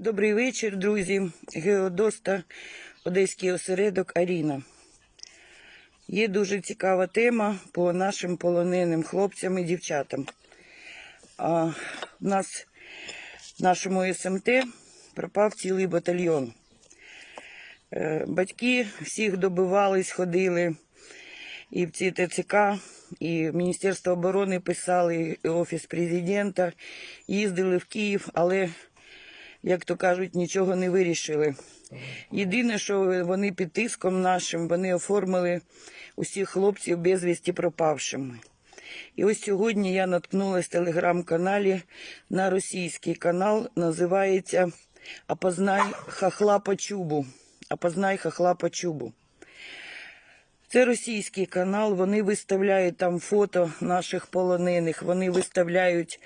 Добрий вечір, друзі. Геодоста, Одеський осередок Аріна. Є дуже цікава тема по нашим полоненим хлопцям і дівчатам. А, в нас в нашому СМТ пропав цілий батальйон. Е, Батьки всіх добивались, ходили і в ці ТЦК, і в Міністерство оборони писали, і Офіс президента, їздили в Київ, але як то кажуть, нічого не вирішили. Єдине, що вони під тиском нашим, вони оформили усіх хлопців безвісті пропавшими. І ось сьогодні я наткнулася в телеграм-каналі на російський канал, називається Опознай хахла по чубу. Опознай хахла по чубу. Це російський канал, вони виставляють там фото наших полонених, вони виставляють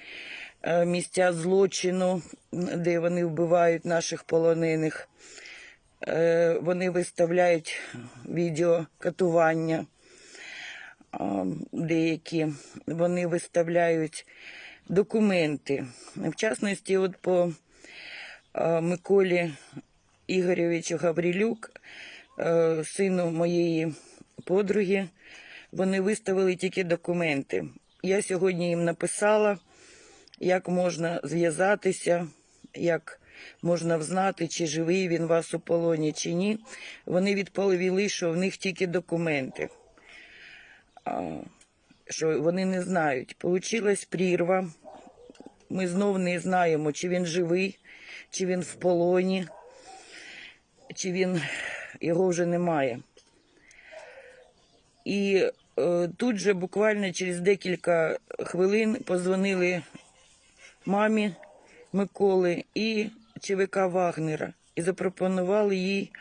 місця злочину, де вони вбивають наших полонених. Е, Вони виставляють відео катування деякі. Вони виставляють документи. В частності, от по Миколі Ігоревичу Гаврилюк, е, сину моєї подруги, вони виставили тільки документи. Я сьогодні їм написала, як можна зв'язатися, як можна взнати, чи живий він вас у полоні, чи ні. Вони відповіли, що в них тільки документи, що вони не знають. Получилась прірва. Ми знов не знаємо, чи він живий, чи він в полоні, чи він його вже немає. І е, тут же буквально через декілька хвилин позвонили мамі Миколи і ЧВК Вагнера і запропонували їй,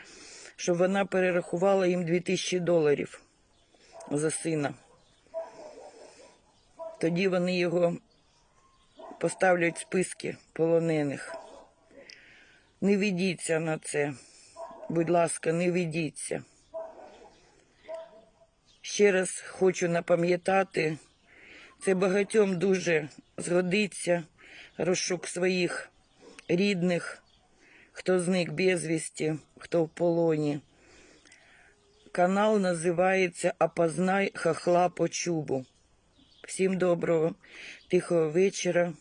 щоб вона перерахувала їм 2000 доларів за сина. Тоді вони його поставлять в списки полонених. Не ведіться на це. Будь ласка, не ведіться. Ще раз хочу напам'ятати, це багатьом дуже згодиться розшук своїх рідних, хто зник безвісті, хто в полоні. Канал називається Опознай хахла по чубу. Всім доброго, тихого вечора.